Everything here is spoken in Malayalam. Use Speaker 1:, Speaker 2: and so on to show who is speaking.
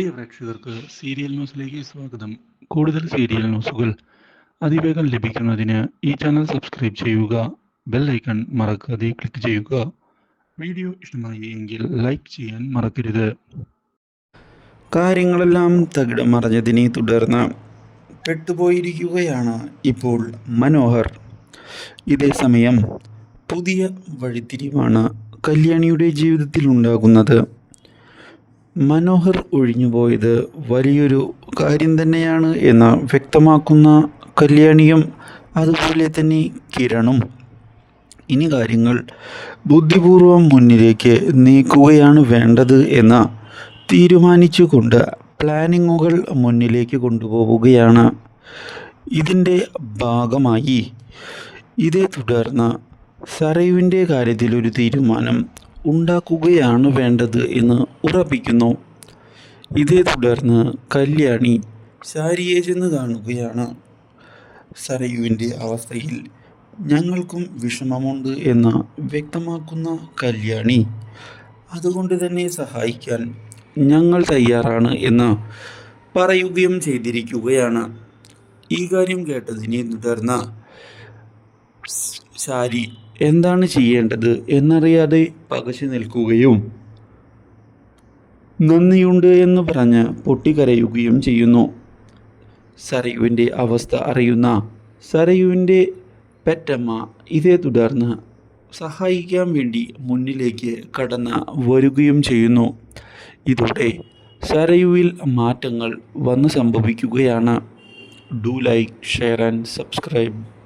Speaker 1: പ്രിയ പ്രേക്ഷകർക്ക് സീരിയൽ ന്യൂസിലേക്ക് സ്വാഗതം. കൂടുതൽ സീരിയൽ ന്യൂസുകൾ അതിവേഗം ലഭിക്കുന്നതിന് ഈ ചാനൽ സബ്സ്ക്രൈബ് ചെയ്യുക ബെൽ ഐക്കൺ മറക്കാതെ ക്ലിക്ക് ചെയ്യുക. വീഡിയോ ഇഷ്ടമായി എങ്കിൽ ലൈക്ക് ചെയ്യാൻ മറക്കരുത്.
Speaker 2: കാര്യങ്ങളെല്ലാം തകിടം മറിഞ്ഞതിനെ തുടർന്ന് പെട്ടുപോയിരിക്കുകയാണ് ഇപ്പോൾ മനോഹർ. ഇതേ സമയം പുതിയ വഴിത്തിരിവാണ് കല്യാണിയുടെ ജീവിതത്തിൽ ഉണ്ടാകുന്നത് മനോഹർ ഒഴിഞ്ഞുപോയത് വലിയൊരു കാര്യം തന്നെയാണ് എന്ന് വ്യക്തമാക്കുന്ന കല്യാണിയും അതുപോലെ തന്നെ കിരണും. ഇനി കാര്യങ്ങൾ ബുദ്ധിപൂർവം മുന്നിലേക്ക് നീക്കുകയാണ് വേണ്ടത് എന്ന് തീരുമാനിച്ചുകൊണ്ട് പ്ലാനിങ്ങുകൾ മുന്നിലേക്ക് കൊണ്ടുപോവുകയാണ്. ഇതിന്റെ ഭാഗമായി ഇതേ തുടർന്ന് സറയുവിന്റെ കാര്യത്തിൽ ഒരു തീരുമാനം ഉണ്ടാക്കുകയാണ് വേണ്ടത് എന്ന് ഉറപ്പിക്കുന്നു. ഇതേ തുടർന്ന് കല്യാണി സാരിയെ ചെന്ന് കാണുകയാണ്. സരയുവിന്റെ അവസ്ഥയിൽ ഞങ്ങൾക്കും വിഷമമുണ്ട് എന്ന് വ്യക്തമാക്കുന്ന കല്യാണി അതുകൊണ്ട് തന്നെ സഹായിക്കാൻ ഞങ്ങൾ തയ്യാറാണ് എന്ന് പറയുകയും ചെയ്തിരിക്കുകയാണ്. ഈ കാര്യം കേട്ടതിനെ തുടർന്ന് ശാരി എന്താണ് ചെയ്യേണ്ടത് എന്നറിയാതെ പകച്ചു നിൽക്കുകയും നന്ദിയുണ്ട് എന്ന് പറഞ്ഞ് പൊട്ടിക്കരയുകയും ചെയ്യുന്നു. സരയുവിന്റെ അവസ്ഥ അറിയുന്ന സരയുവിന്റെ പെറ്റമ്മ ഇതേ തുടർന്ന് സഹായിക്കാൻ വേണ്ടി മുന്നിലേക്ക് കടന്ന് വരികയും ചെയ്യുന്നു. ഇതോടെ സരയുവിൽ മാറ്റങ്ങൾ വന്ന് സംഭവിക്കുകയാണ്. Do like share and subscribe.